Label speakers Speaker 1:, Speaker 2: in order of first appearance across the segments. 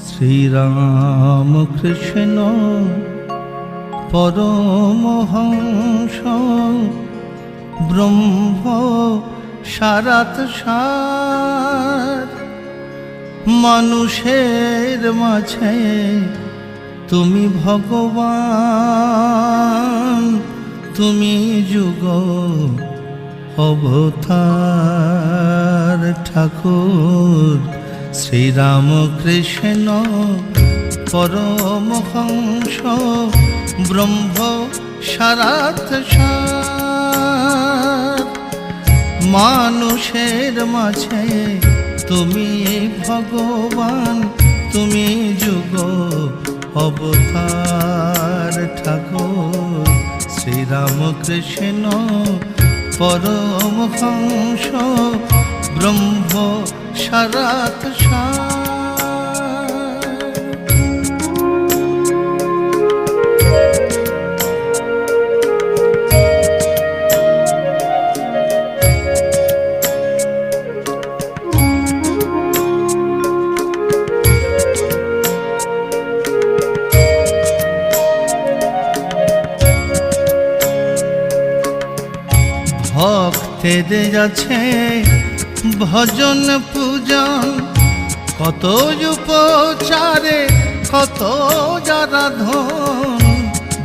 Speaker 1: শ্রীরাম কৃষ্ণ পরমহংস ব্রহ্ম সারাত সার। মানুষের মাঝে তুমি ভগবান তুমি যুগ অবতার ঠাকুর। শ্রীরাম কৃষ্ণ পরমহংস ব্রহ্ম সারাত সার। মানুষের মাঝে তুমি ভগবান, তুমি যুগ অবতার ঠাকুর। শ্রীরাম কৃষ্ণ পরমহংস ব্রহ্ম সারাত সার। ভক্তেদের যাচ্ছে ভজন পূজন, কত উপচারে কত যারা ধন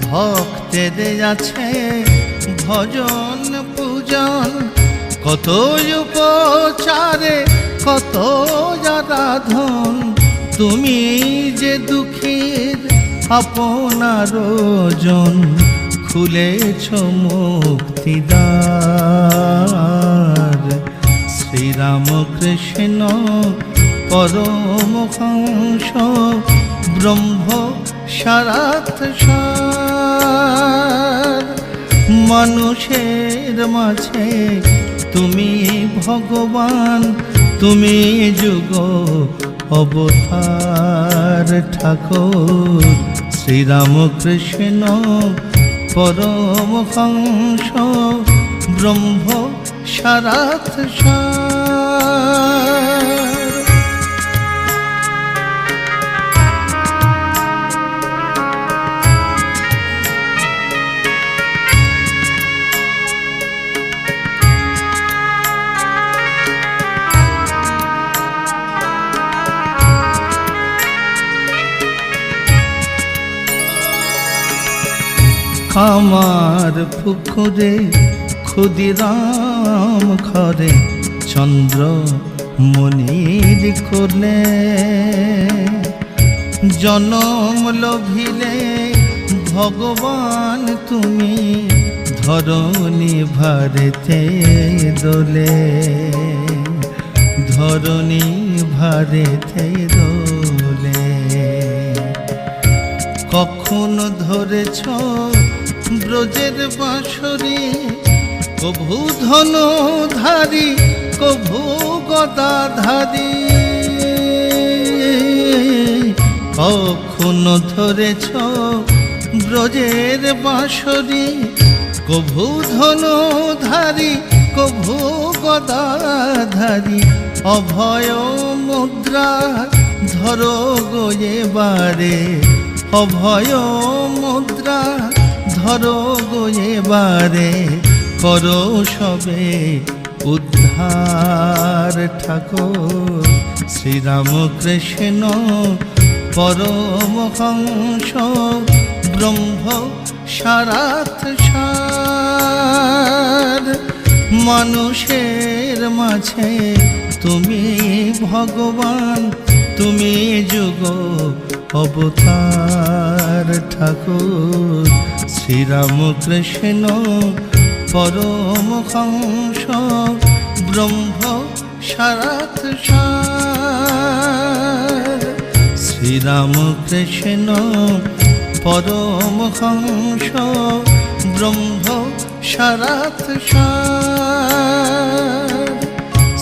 Speaker 1: ভক্তেদের যাচ্ছে ভজন পূজন, কত উপচারে কত যারা ধন, তুমি যে দুঃখীর আপনার জন খুলেছ মুক্তিদার শ্রীরাম কৃষ্ণ পরমহংস ব্রহ্ম সারাত সার। মানুষের মাঝে তুমি ভগবান, তুমি যুগ অবতার ঠাকুর। শ্রীরাম কৃষ্ণ পরমহংস ব্রহ্ম সারাত সার। আমার পুকুরে ক্ষুদিরাম ঘরে চন্দ্র মনির করলে জনম লোভিলে, ভগবান তুমি ধরণী ভারতে দোলে। ধরণী ভারতে দোলে। কখন ধরেছ ব্রজের বাঁশরি? কভু ধনুধারী কভু গদাধারী। কখন ধরেছ ব্রজের বাঁশরি, কভু ধনুধারী কভু গদাধারী। অভয় মুদ্রা ধরো গোয়েবারে অভয় মুদ্রা ধরো গোয়েবারে করো সবে উদ্ধার ঠাকুর। শ্রীরাম কৃষ্ণ পরমহংস ব্রহ্ম সারাত সার। মানুষের মাঝে তুমি ভগবান, তুমি যুগ অবতার ঠাকুর। শ্রীরাম কৃষ্ণ পরমহংস ব্রহ্ম সার। শ্রীরাম কৃষ্ণ পরমহংস ব্রহ্ম সারাত সার।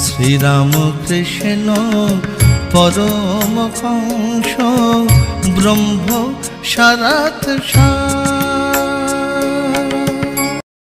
Speaker 1: শ্রীরাম কৃষ্ণ পরমহংস ব্রহ্ম সারাত সার।